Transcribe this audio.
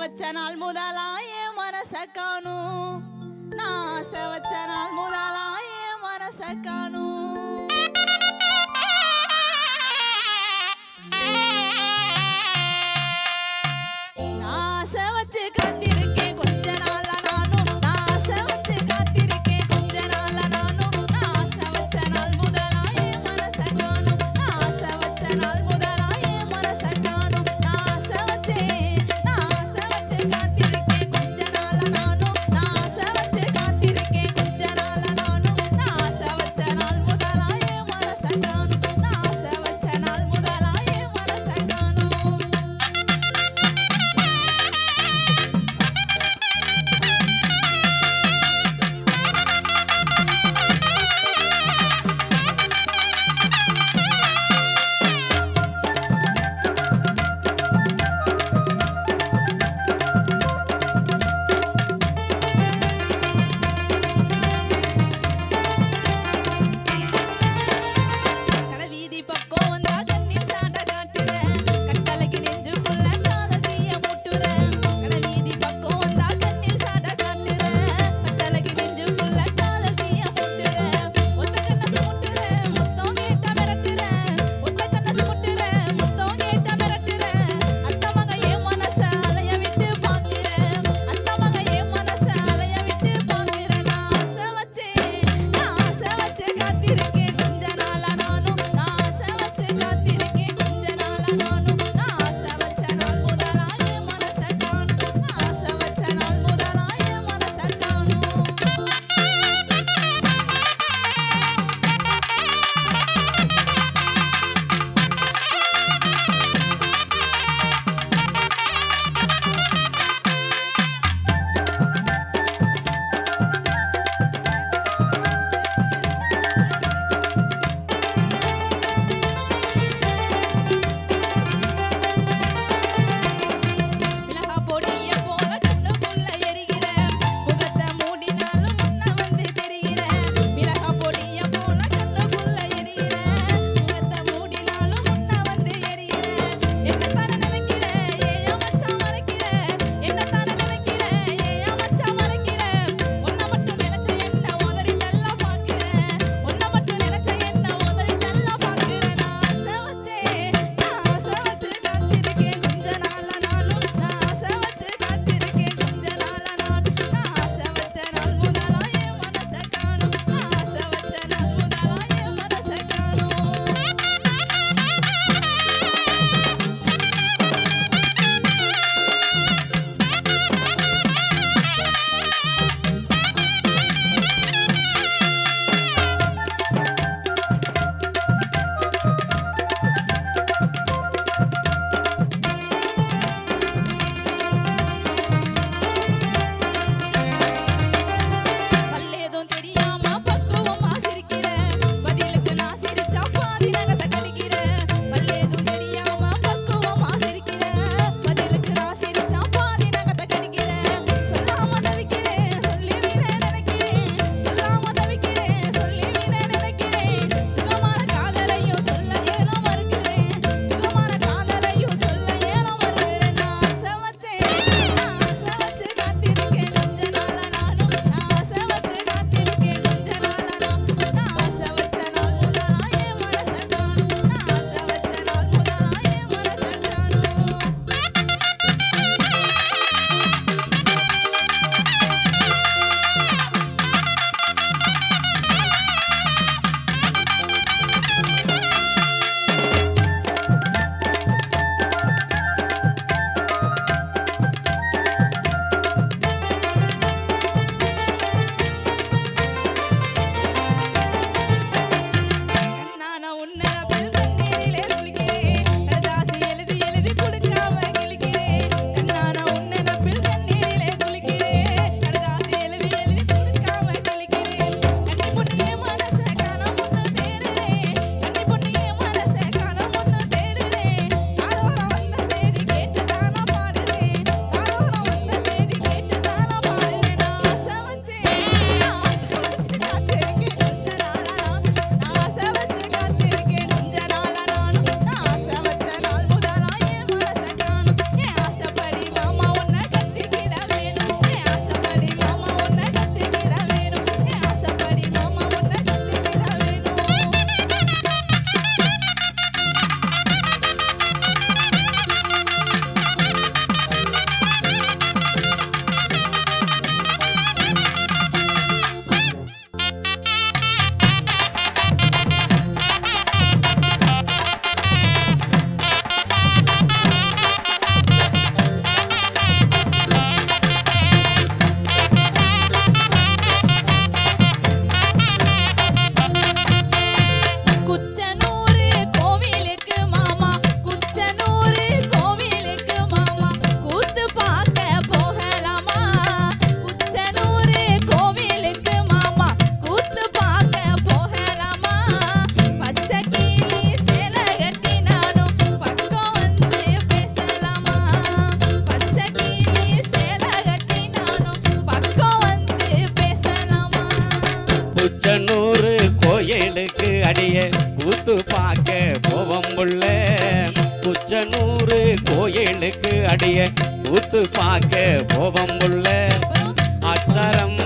వచ్చ నాల్ ముదల ఏ మనస కాను నా ఆశ వచ్చ నాల్ ముదల ఏ మనస కాను Obrigada, Denise. குச்சனூர் கோயிலுக்கு அடிய கூத்து பார்க்க போவோம் உள்ள குச்சனூர் கோயிலுக்கு அடிய கூத்து பார்க்க போவோம் உள்ள அச்சரம்